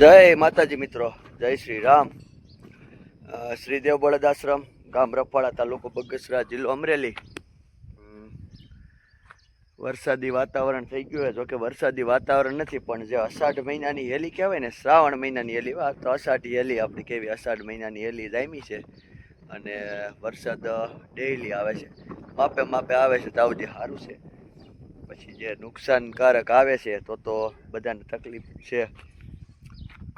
જય માતાજી મિત્રો, જય શ્રી રામ. શ્રીદેવ બળદ આશ્રમ, ગામ રફાળા તાલુકો બગસરા જિલ્લો અમરેલી. વરસાદી વાતાવરણ થઈ ગયું છે જોકે વરસાદી વાતાવરણ નથી, પણ જે અષાઢ મહિનાની હેલી કહેવાય ને, શ્રાવણ મહિનાની હેલી આ તો અષાઢી હેલી આપણી કેવી અષાઢ મહિનાની હેલી જામી છે. અને વરસાદ ડેઈલી આવે છે. માપે માપે આવે છે તાવથી સારું છે. પછી જે નુકસાનકારક આવે છે, તો તો બધાને તકલીફ છે.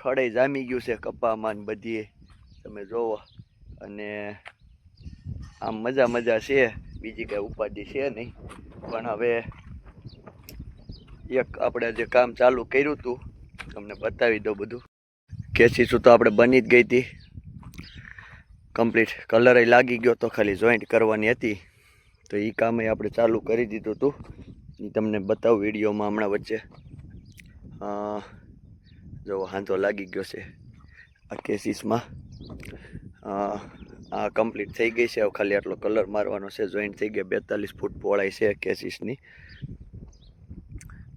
ખડે જામી ગયું છે કપામાં ને બધીએ. તમે જોવો. અને આમ મજા મજા છે. બીજી કાંઈ ઉપાધિ છે નહીં. પણ હવે એક આપણે જે કામ ચાલુ કર્યું હતું તમને બતાવી દો બધું. કેસીસું તો આપણે બની જ ગઈ હતી. કમ્પ્લીટ કલર લાગી ગયો તો ખાલી જોઈન્ટ કરવાની હતી. તો એ કામે આપણે ચાલુ કરી દીધું હતું એ તમને બતાવું વિડીયોમાં હમણાં વચ્ચે. જો હાંધો લાગી ગયો છે. આ કેસીસમાં આ કમ્પ્લીટ થઈ ગઈ છે. હવે ખાલી આટલો કલર મારવાનો છે. જોઈન્ટ થઈ ગયા બેતાલીસ ફૂટ પહોળાઈ છે કેસીસની.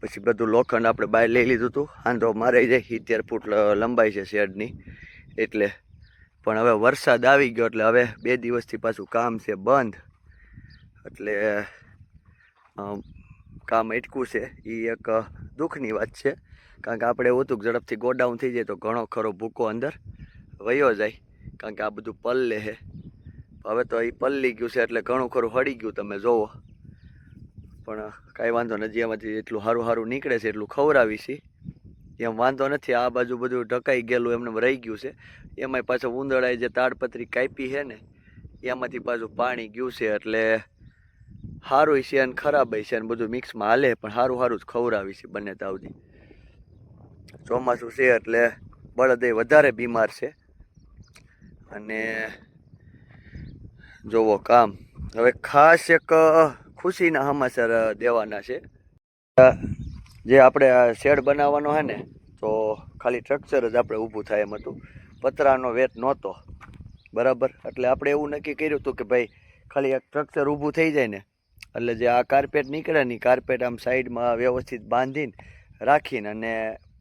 પછી બધું લોખંડ આપણે બહાર લઈ લીધું હતું. હાંધો મારાઈ જાય. સિત્તેર ફૂટ લંબાઈ છે શેડની. એટલે, પણ હવે વરસાદ આવી ગયો એટલે હવે બે દિવસથી પાછું કામ છે બંધ. એટલે કામ અટકું છે. એ એક દુઃખની વાત છે. કારણ કે આપણે એવું હતું કે ઝડપથી ગોડાઉન થઈ જાય તો ઘણો ખરો ભૂકો અંદર વયો જાય. કારણ કે આ બધું પલ્લે છે હવે તો એ પલ્લી ગયું છે એટલે ઘણું ખરું હળી ગયું તમે જોવો. પણ કાંઈ વાંધો નથી એમાંથી એટલું સારું સારું નીકળે છે એટલું ખવડાવી છે. એમ વાંધો નથી, આ બાજુ બધું ઢકાઈ ગયેલું એમને રહી ગયું છે. એમાંય પાછું ઉંદળાએ જે તાડપત્રી કાપી છે ને, એમાંથી પાછું પાણી ગયું છે એટલે સારું છે અને ખરાબ છે અને બધું મિક્સમાં હાલે, પણ સારું સારું જ ખવડાવી છે બંને તાવથી. ચોમાસું છે એટલે બળદ વધારે બીમાર છે. અને જોવો કામ. હવે ખાસ એક ખુશીના સમાચાર દેવાના છે. જે આપણે શેડ બનાવવાનો છે ને, તો ખાલી સ્ટ્રક્ચર જ આપણે ઊભું થાય એમ હતું. પતરાનો વેટ નહોતો. બરાબર? એટલે આપણે એવું નક્કી કર્યું હતું કે ભાઈ, ખાલી એક સ્ટ્રક્ચર ઊભું થઈ જાય ને, એટલે જે આ કાર્પેટ નીકળે ને કાર્પેટ આમ સાઈડમાં વ્યવસ્થિત બાંધીને રાખીને અને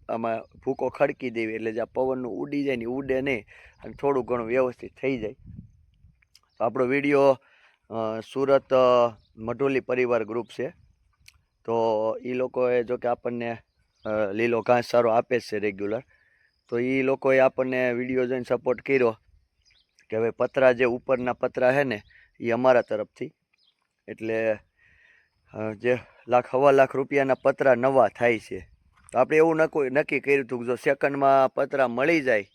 આમાં ભૂકો ખડકી દેવી એટલે જે આ પવનનું ઉડી જાય ને ઉડે નહીં અને થોડું ઘણું વ્યવસ્થિત થઈ જાય. તો આપણો વીડિયો સુરત મઢોલી પરિવાર ગ્રુપ છે. તો એ લોકોએ જો કે આપણને લીલો ઘાસ સારો આપે છે રેગ્યુલર તો એ લોકોએ આપણને વીડિયો જોઈને સપોર્ટ કર્યો કે હવે પતરા જે ઉપરના પતરા છે ને, એ અમારા તરફથી. એટલે જે લાખ, હવા લાખ રૂપિયાના પતરા નવા થાય છે. તો આપણે એવું નક્કી કર્યું હતું કે જો સેકન્ડમાં પતરા મળી જાય,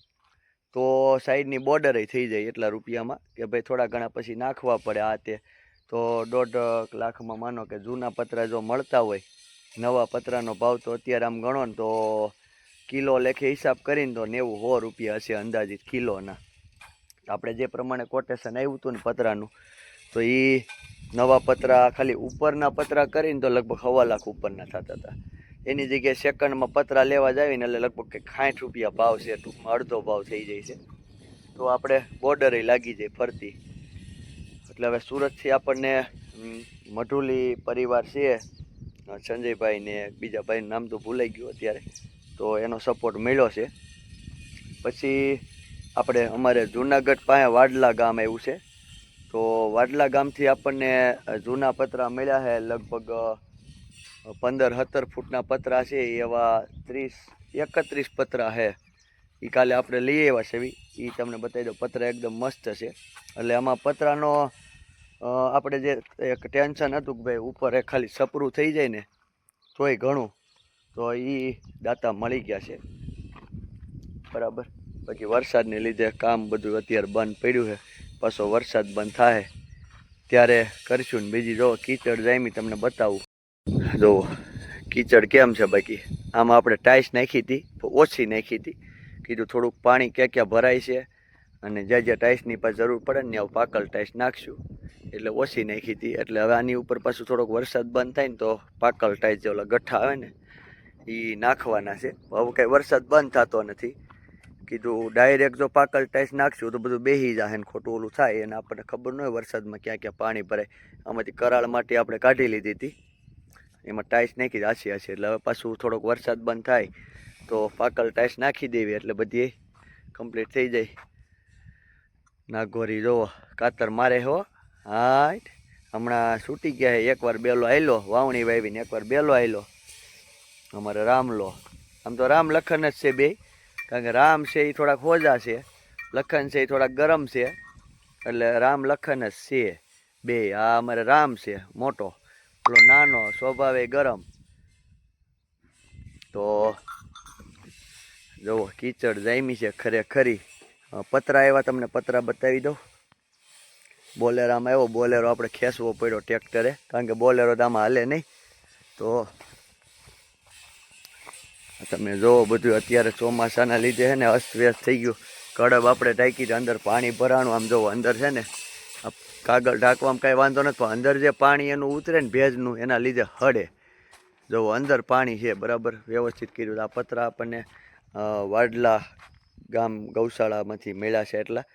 તો સાઈડની બોર્ડરે થઈ જાય એટલા રૂપિયામાં કે ભાઈ થોડા ઘણા પછી નાખવા પડે આ તે. તો દોઢ લાખમાં માનો કે જૂના પતરા જો મળતા હોય, નવા પતરાનો ભાવ તો અત્યારે આમ ગણો ને તો કિલો લેખે હિસાબ કરીને તો નેવું સો રૂપિયા હશે અંદાજિત કિલોના. આપણે જે પ્રમાણે કોટેશન આવ્યું હતું ને પતરાનું, તો એ નવા પતરા ખાલી ઉપરના પતરા કરીને તો લગભગ હવા લાખ ઉપરના થતા હતા. એની જગ્યાએ સેકન્ડમાં પતરા લેવા જાવીને એટલે લગભગ કંઈક સાઠ રૂપિયા ભાવ છે ટૂંકમાં અડધો ભાવ થઈ જાય છે. તો આપણે બોર્ડરે લાગી જાય ફરતી. એટલે હવે સુરતથી આપણને મઢુલી પરિવાર છે, સંજયભાઈ ને બીજા ભાઈનું નામ તો ભૂલાઈ ગયું અત્યારે, તો એનો સપોર્ટ મળ્યો છે. પછી આપણે અમારે જુનાગઢ પાસે વાડલા ગામ આવ્યું છે. તો વાડલા ગામથી આપણને જૂના પતરા મળ્યા છે લગભગ પંદર સત્તર ફૂટના પતરા છે એવા ત્રીસ, એકત્રીસ પતરા છે. એ કાલે આપણે લઈ આવ્યા છે એ તમને બતાવી દો પતરા એકદમ મસ્ત છે. એટલે આમાં પતરાનો આપણે જે એક ટેન્શન હતું કે ભાઈ ઉપર એ ખાલી સપરું થઈ જાય ને, તોય ઘણું. તો એ દાતા મળી ગયા છે. બરાબર. પછી વરસાદને લીધે કામ બધું અત્યારે બંધ પડ્યું છે. પાછો વરસાદ બંધ થાય. ત્યારે કરશું ને બીજી, જો કીચડ જામી તમને બતાવું. જુઓ કીચડ કેમ છે બાકી? આમાં આપણે ટાઈસ નાખી હતી ઓછી નાખી હતી. કીધું થોડુંક પાણી ક્યાં ક્યાં ભરાય છે અને જ્યાં જ્યાં ટાઈસની પાસે જરૂર પડે ને ત્યાં પાકલ ટાઈસ નાખશું. એટલે ઓછી નાખી હતી. એટલે હવે આની ઉપર પાછું થોડોક વરસાદ બંધ થાય ને તો પાકલ ટાઈસ જે ઓલા ગઠ્ઠા આવે ને એ નાખવાના છે. હવે કાંઈ વરસાદ બંધ થતો નથી. કીધું ડાયરેક્ટ જો પાકલ ટાઈસ નાખશું તો બધું બેહી જાય ને ખોટું ઓલું થાય. અને આપણને ખબર ન હોય વરસાદમાં ક્યાં ક્યાં પાણી ભરાય. આમાંથી કરાળ માટી આપણે કાઢી લીધી હતી. એમાં ટાઈસ નાખી આછી આછી એટલે હવે પાછું થોડોક વરસાદ બંધ થાય તો પાકલ ટાઈસ નાખી દેવી. એટલે બધી કમ્પ્લીટ થઈ જાય. નાગોરી જોવો કાતર મારે હો. હાઈટ. હમણાં છૂટી ગયા છે એકવાર બેલો આવેલો વાવણી વાવીને એકવાર બેલો આવેલો અમારે રામલો. આમ તો રામ લખન જ છે બે. કારણ કે રામ છે એ થોડાક હોજા છે. લખન છે એ થોડાક ગરમ છે. એટલે રામ લખન જ છે બે. આ અમારે રામ છે, મોટો. પેલો નાનો સ્વભાવે ગરમ. તો જુઓ કીચડ જામી છે ખરેખરી. પતરા એવા તમને પતરા બતાવી દઉં. બોલેરામાં એવો બોલેરો આપણે ખેંચવો પડ્યો ટ્રેક્ટરે, કારણ કે બોલેરો તો આમાં હાલે નહીં. તો તમે જુઓ બધું અત્યારે ચોમાસાના લીધે છે ને અસ્તવ્યસ્ત થઈ ગયું. કડબ આપણે ટાંકી અંદર પાણી ભરાણું, આમ જુઓ અંદર છે ને કાગળ ઢાંકવામાં કાંઈ વાંધો નથી, પણ અંદર જે પાણી એનું ઉતરે ને ભેજનું, એના લીધે હડે. જો અંદર પાણી છે, બરાબર, વ્યવસ્થિત કર્યું આ પતરા આપણને વાડલા ગામ ગૌશાળામાંથી મળ્યા છે એટલા.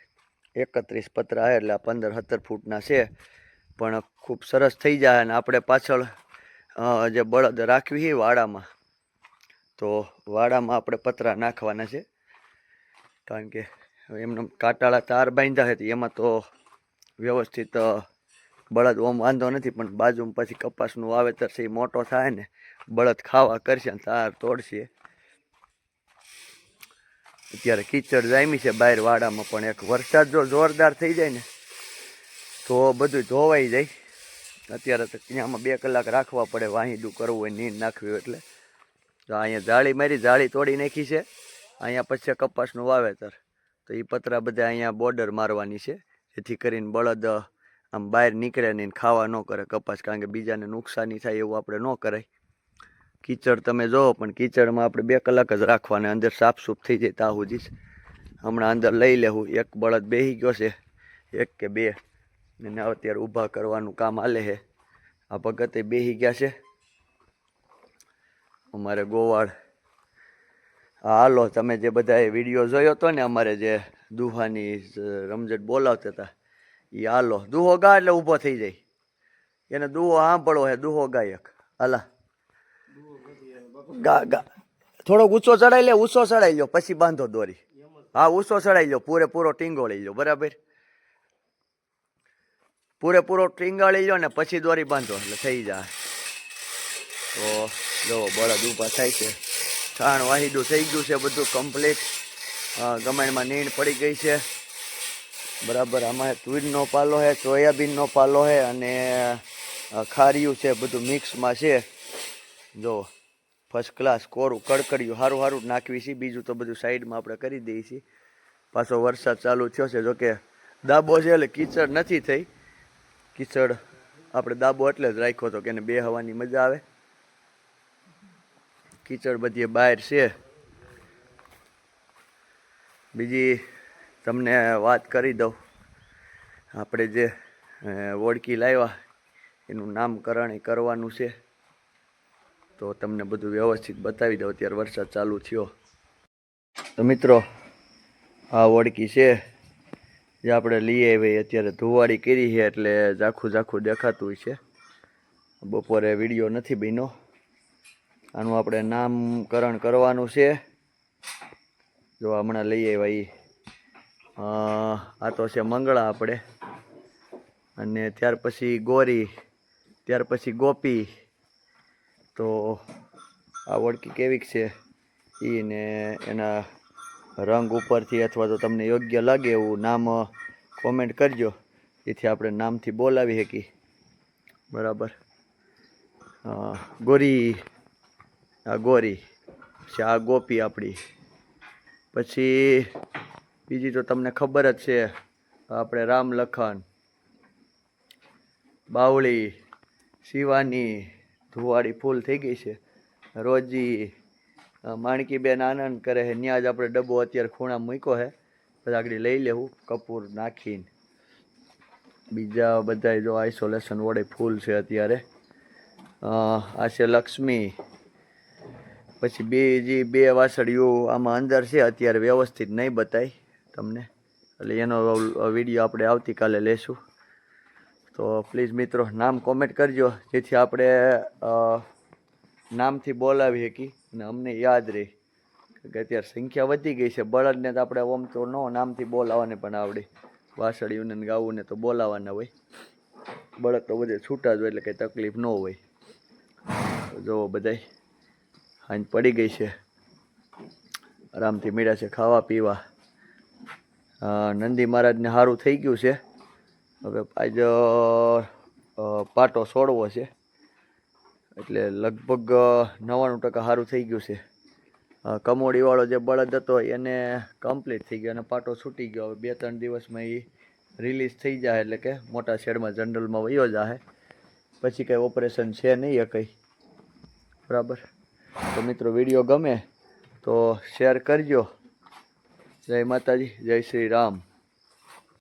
એકત્રીસ પતરા છે એટલે પંદર સત્તર ફૂટના છે. પણ ખૂબ સરસ થઈ જાય અને આપણે પાછળ જે બળદ રાખવી છે વાડામાં, તો વાડામાં આપણે પતરા નાખવાના છે. કારણ કે એમને કાંટાળા તાર બાંધ્યા છે, એમાં તો વ્યવસ્થિત બળદ ઓમ વાંધો નથી, પણ બાજુમાં પછી કપાસનું વાવેતર છે એ મોટો થાય ને, બળદ ખાવા કરશે ને તાર તોડશે. અત્યારે કીચડ જામી છે બહાર વાડામાં, પણ એક વરસાદ જો જોરદાર થઈ જાય ને, તો બધું ધોવાઈ જાય. અત્યારે તો ત્યાંમાં બે કલાક રાખવા પડે વાહીડું કરવું હોય નીંદ નાખવી એટલે. તો અહીંયા જાળી મારી, જાળી તોડી નાખી છે, અહીંયા પછી કપાસનું વાવેતર. તો એ પતરા બધા અહીંયા બોર્ડર મારવાની છે. જેથી કરીને બળદ આમ બહાર નીકળે નહીં ખાવા ન કરે કપાસ, કારણ કે બીજાને નુકસાની થાય એવું આપણે ન કરાય. કીચડ તમે જોવો પણ કીચડમાં આપણે બે કલાક જ રાખવાને, અંદર સાફસૂફ થઈ જાય ત્યાં સુધી હમણાં અંદર લઈ લેવું, એક બળદ બેહી ગયો છે, એક કે બે એને અત્યારે ઊભા કરવાનું કામ હાલે છે. આ ભગતે બેહી ગયા છે. અમારે ગોવાળ. હાલો, તમે જે બધા વીડિયો જોયો હતો ને અમારે જે દુહાની રમઝટ બોલાવતા હતા. એ હાલો, દુહો ગા એટલે ઊભો થઈ જાય. એને દુહો સાંભળવો હે, દુહો ગાયક. હાલા. ગા ગા. થોડોક ઊંચો ચડાઈ લે, ઊંચો ચડાઈ લો પછી બાંધો દોરી. હા, ઊંચો ચડાઈ લો પૂરેપૂરો ટીંગોળી લો બરાબર? પૂરેપૂરો ટીંગાળી લો ને પછી દોરી બાંધો, એટલે થઈ જાય. તો જો, બળદ ઊભા થાય છે. છાણ વાહીડું થઈ ગયું છે બધું કમ્પ્લીટ ગમાણમાં નીણ પડી ગઈ છે. બરાબર, આમાં તુરનો પાલો છે, સોયાબીનનો પાલો છે અને ખારિયું છે, બધું મિક્સમાં છે. જો ફર્સ્ટ ક્લાસ કોરું કડકડિયું સારું સારું નાખવી છે. બીજું તો બધું સાઈડમાં આપણે કરી દઈએ છીએ. પાછો વરસાદ ચાલુ થયો છે, જોકે દાબો છે એટલે કીચડ નથી થઈ. કીચડ આપણે દાબો એટલે જ રાખ્યો હતો કે એને બે હવાની મજા આવે. કીચડ બધી બહાર છે. બીજી તમને વાત કરી દઉં. આપણે જે અ, લાવ્યા એનું નામકરણ એ કરવાનું છે. તો તમને બધું વ્યવસ્થિત બતાવી દઉં. અત્યારે વરસાદ ચાલુ થયો. તો મિત્રો આ ઓળખી છે જે આપણે લઈ આવી અત્યારે ધુવાડી કરી છે એટલે ઝાખું ઝાખું દેખાતું છે. બપોરે વીડિયો નથી બન્યો. આનું આપણે નામકરણ કરવાનું છે. જો હમણાં લઈ આવ્યા ઈ. આ તો છે મંગળા આપણે. અને ત્યાર પછી ગોરી, ત્યાર પછી ગોપી. તો આ ઓળખી કેવીક છે? એને એના રંગ ઉપરથી અથવા તો તમને યોગ્ય લાગે એવું નામ કોમેન્ટ કરજો. એથી આપણે નામથી બોલાવી શકીએ. બરાબર. ગોરી, આ ગોરી પછી આ ગોપી આપણી. પછી બીજી તો તમને ખબર જ છે, આપણે રામ લખન બાવળી, શિવાની ધુવાડી ફૂલ થઈ ગઈ છે. રોજી માણકીબેન આનંદ કરે છે ત્યાં જ આપણે ડબ્બો અત્યારે ખૂણા મૂક્યો છે પછી આગળ લઈ લેવું કપૂર નાખીને. બીજા બધા જો આઇસોલેશન વડે ફૂલ છે અત્યારે. આ છે લક્ષ્મી પછી બે જે બે વાસળીઓ આમાં અંદર છે, અત્યારે વ્યવસ્થિત નહીં બતાય તમને. એટલે એનો વીડિયો આપણે આવતીકાલે લેશું. તો પ્લીઝ મિત્રો, નામ કોમેન્ટ કરજો, જેથી આપણે નામથી બોલાવી શકીએ અને અમને યાદ રહે. કે અત્યારે સંખ્યા વધી ગઈ છે, બળદને તો આપણે ઓમ તો ન નામથી બોલાવવાને પણ આવડે. વાસળીઓને ગાવુંને તો બોલાવવાના હોય. બળદ તો બધે છૂટા જ હોય, એટલે કંઈ તકલીફ ન હોય. જુઓ બધાય. હાંજ પડી ગઈ છે. આરામથી મળ્યા છે, ખાવા, પીવા. નંદી મહારાજને સારું થઈ ગયું છે. હવે આજ પાટો છોડવો છે. એટલે લગભગ નવ્વાણું ટકા સારું થઈ ગયું છે. કમોડીવાળો જે બળદ હતો એને કમ્પ્લીટ થઈ ગયો અને પાટો છૂટી ગયો. હવે બે ત્રણ દિવસમાં એ રિલીઝ થઈ જાય એટલે કે મોટા શેડમાં જનરલમાં વયો જાય પછી કંઈ ઓપરેશન છે નહીં એ કંઈ. બરાબર? તો મિત્રો વીડિયો ગમે તો શેર કરજો. જય માતાજી જય શ્રી રામ.